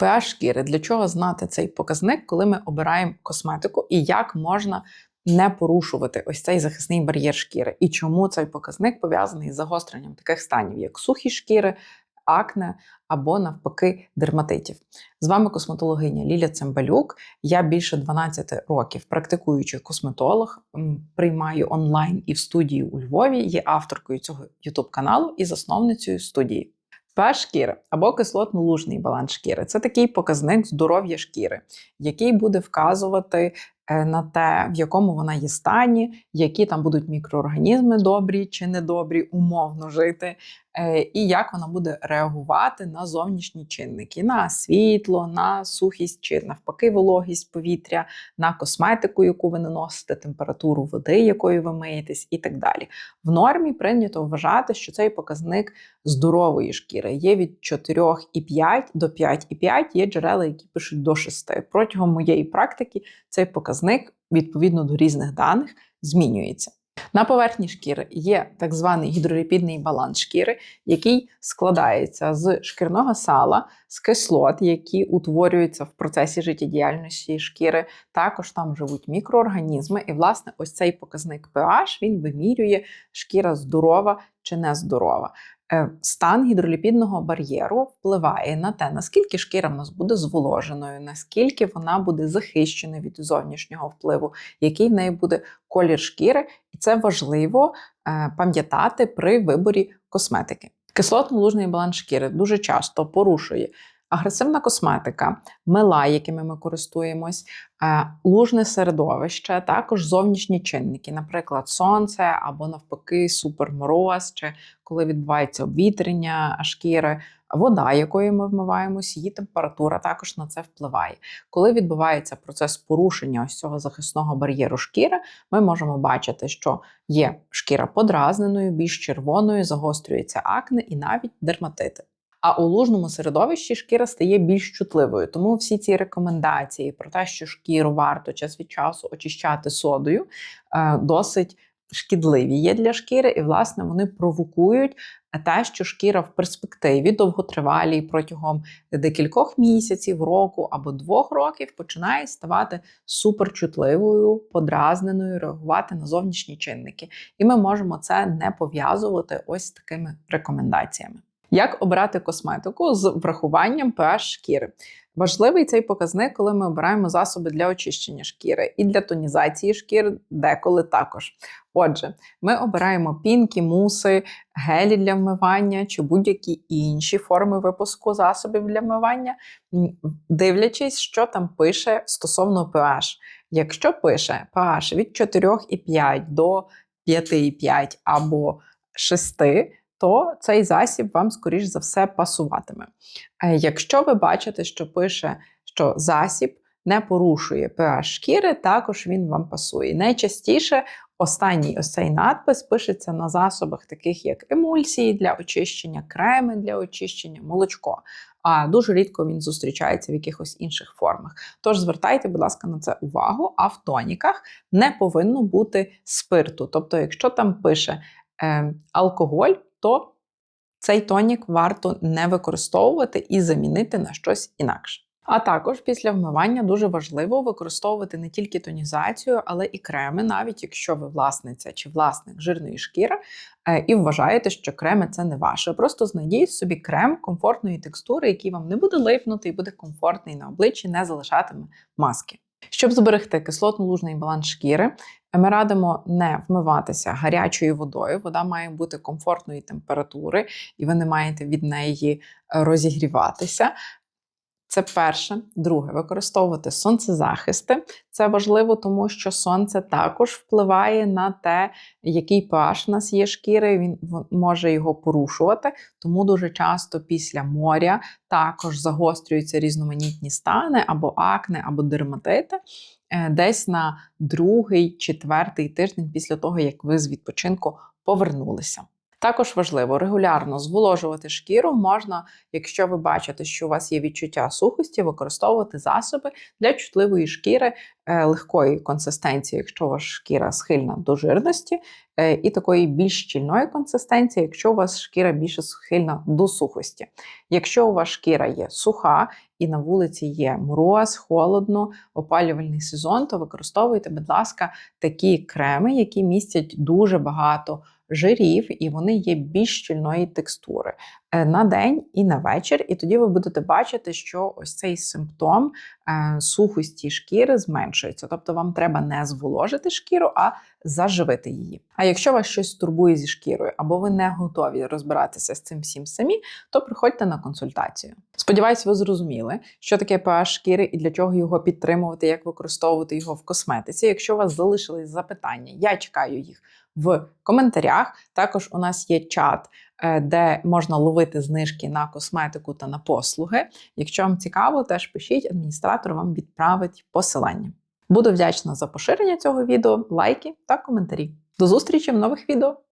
pH шкіри. Для чого знати цей показник, коли ми обираємо косметику, і як можна не порушувати ось цей захисний бар'єр шкіри? І чому цей показник пов'язаний з загостренням таких станів, як сухі шкіри, акне або навпаки дерматитів? З вами косметологиня Ліля Цимбалюк. Я більше 12 років практикуючий косметолог, приймаю онлайн і в студії у Львові. Є авторкою цього youtube каналу і засновницею студії. pH шкіри або кислотно-лужний баланс шкіри. Це такий показник здоров'я шкіри, який буде вказувати е, на те, в якому вона є стані, які там будуть мікроорганізми добрі чи недобрі, умовно жити, і як вона буде реагувати на зовнішні чинники, на світло, на сухість чи навпаки вологість повітря, на косметику, яку ви наносите, температуру води, якою ви миєтесь, і так далі. В нормі прийнято вважати, що цей показник здорової шкіри є від 4,5 до 5,5, є джерела, які пишуть до 6. Протягом моєї практики цей показник, відповідно до різних даних, змінюється. На поверхні шкіри є так званий гідроліпідний баланс шкіри, який складається з шкірного сала, з кислот, які утворюються в процесі життєдіяльності шкіри. Також там живуть мікроорганізми, і, власне, ось цей показник pH він вимірює шкіра здорова чи нездорова. Е, Стан гідроліпідного бар'єру впливає на те, наскільки шкіра в нас буде зволоженою, наскільки вона буде захищена від зовнішнього впливу, який в неї буде колір шкіри, і це важливо е, пам'ятати при виборі косметики. Кислотно-лужний баланс шкіри дуже часто порушує агресивна косметика, мила, якими ми користуємось, е, лужне середовище, також зовнішні чинники, наприклад, сонце або навпаки супермороз, чи коли відбувається обвітрення шкіри. Вода, якою ми вмиваємось, її температура також на це впливає. Коли відбувається процес порушення ось цього захисного бар'єру шкіри, ми можемо бачити, що є шкіра подразненою, більш червоною, загострюється акне і навіть дерматити. А у лужному середовищі шкіра стає більш чутливою. Тому всі ці рекомендації про те, що шкіру варто час від часу очищати содою, е, досить шкідливі є для шкіри, і, власне, вони провокують те, що шкіра в перспективі довготривалій протягом декількох місяців, року або двох років починає ставати суперчутливою, подразненою, реагувати на зовнішні чинники. І ми можемо це не пов'язувати ось такими рекомендаціями. Як обирати косметику з врахуванням pH шкіри? Важливий цей показник, коли ми обираємо засоби для очищення шкіри і для тонізації шкіри, деколи також. Отже, ми обираємо пінки, муси, гелі для вмивання чи будь-які інші форми випуску засобів для вмивання, дивлячись, що там пише стосовно pH. Якщо пише pH від 4,5 до 5,5 або 6, то цей засіб вам, скоріш за все, пасуватиме. Е, якщо ви бачите, що пише, що засіб не порушує pH шкіри, також він вам пасує. Найчастіше останній ось цей надпис пишеться на засобах, таких як емульсії для очищення, креми для очищення, молочко. А дуже рідко він зустрічається в якихось інших формах. Тож звертайте, будь ласка, на це увагу. А в тоніках не повинно бути спирту. Тобто, якщо там пише е, алкоголь, то цей тонік варто не використовувати і замінити на щось інакше. А також після вмивання дуже важливо використовувати не тільки тонізацію, але і креми, навіть якщо ви власниця чи власник жирної шкіри, е, і вважаєте, що креми це не ваше. Просто знайдіть собі крем комфортної текстури, який вам не буде липнути і буде комфортний на обличчі, не залишатиме маски. Щоб зберегти кислотно-лужний баланс шкіри, ми радимо не вмиватися гарячою водою. Вода має бути комфортної температури, і ви не маєте від неї розігріватися. Це перше. Друге, використовувати сонцезахисти. Це важливо, тому що сонце також впливає на те, який pH у нас є шкіри, він може його порушувати. Тому дуже часто після моря також загострюються різноманітні стани або акне, або дерматити. Е, десь на другий, четвертий тиждень після того, як ви з відпочинку повернулися. Також важливо регулярно зволожувати шкіру можна, якщо ви бачите, що у вас є відчуття сухості, використовувати засоби для чутливої шкіри е, легкої консистенції, якщо ваша шкіра схильна до жирності, е, і такої більш щільної консистенції, якщо у вас шкіра більше схильна до сухості. Якщо у вас шкіра є суха і на вулиці є мороз, холодно, опалювальний сезон, то використовуйте, будь ласка, такі креми, які містять дуже багато жирів, і вони є більш щільної текстури на день і на вечір. І тоді ви будете бачити, що ось цей симптом е, сухості шкіри зменшується. Тобто вам треба не зволожити шкіру, а заживити її. А якщо вас щось турбує зі шкірою, або ви не готові розбиратися з цим всім самі, то приходьте на консультацію. Сподіваюсь, ви зрозуміли, що таке pH шкіри і для чого його підтримувати, як використовувати його в косметиці. Якщо у вас залишились запитання, я чекаю їх в коментарях. Також у нас є чат, е, де можна ловити знижки на косметику та на послуги. Якщо вам цікаво, теж пишіть, адміністратор вам відправить посилання. Буду вдячна за поширення цього відео, лайки та коментарі. До зустрічі в нових відео!